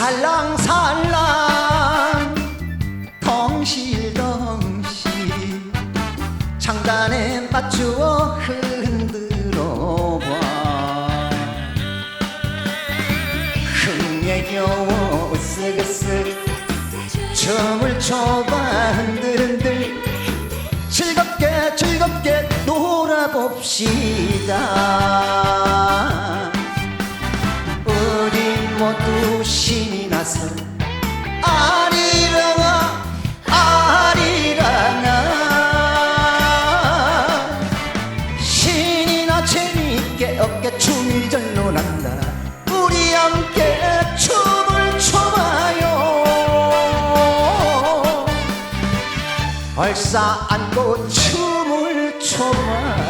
살랑살랑. 덩실덩실. 장단에 맞추어 흔들어 봐. 흥에 겨워 으쓱으쓱 춤을 춰봐 흔들흔들. 즐겁게 즐겁게 놀아봅시다 모두 신이 나서 아리랑아 아리랑아 신이 나 재미있게 어깨 춤이 절로 난다. 우리 함께 춤을 춰봐요. 얼싸 안고 춤을 춰봐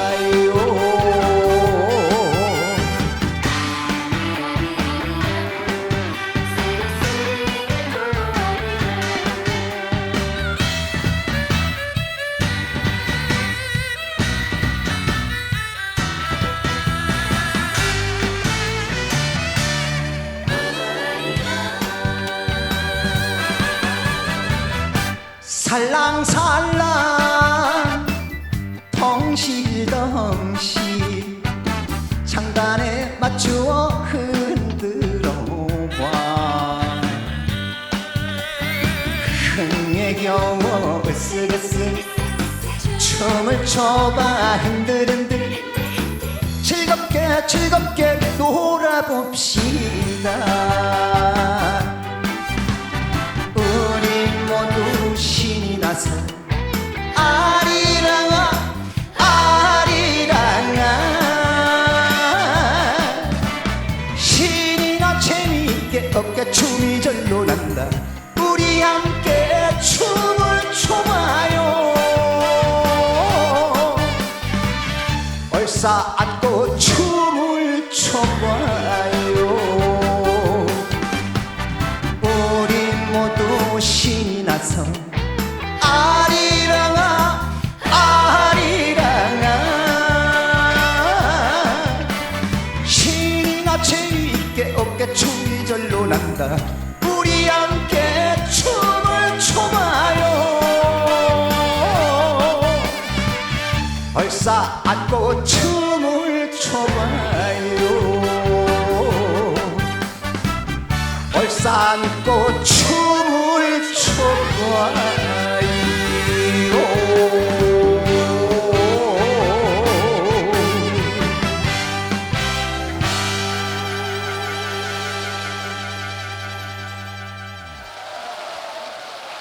살랑살랑. 덩실덩실 장단에 맞추어 흔들어 봐. 흥에 겨워 으쓱으쓱 춤을 춰봐 흔들흔들. 즐겁게 즐겁게 놀아봅시다 어깨춤이 절로 난다. 우리 함께 춤을 춰봐요. 얼싸 안고 춤을 춰봐요. 우리 모두 신이 나서 아리랑아 어깨춤이 절로 난다. 우리 함께 춤을 춰봐요. 얼싸 안고 춤을 춰봐요. 얼싸 안고 춤을 춰봐요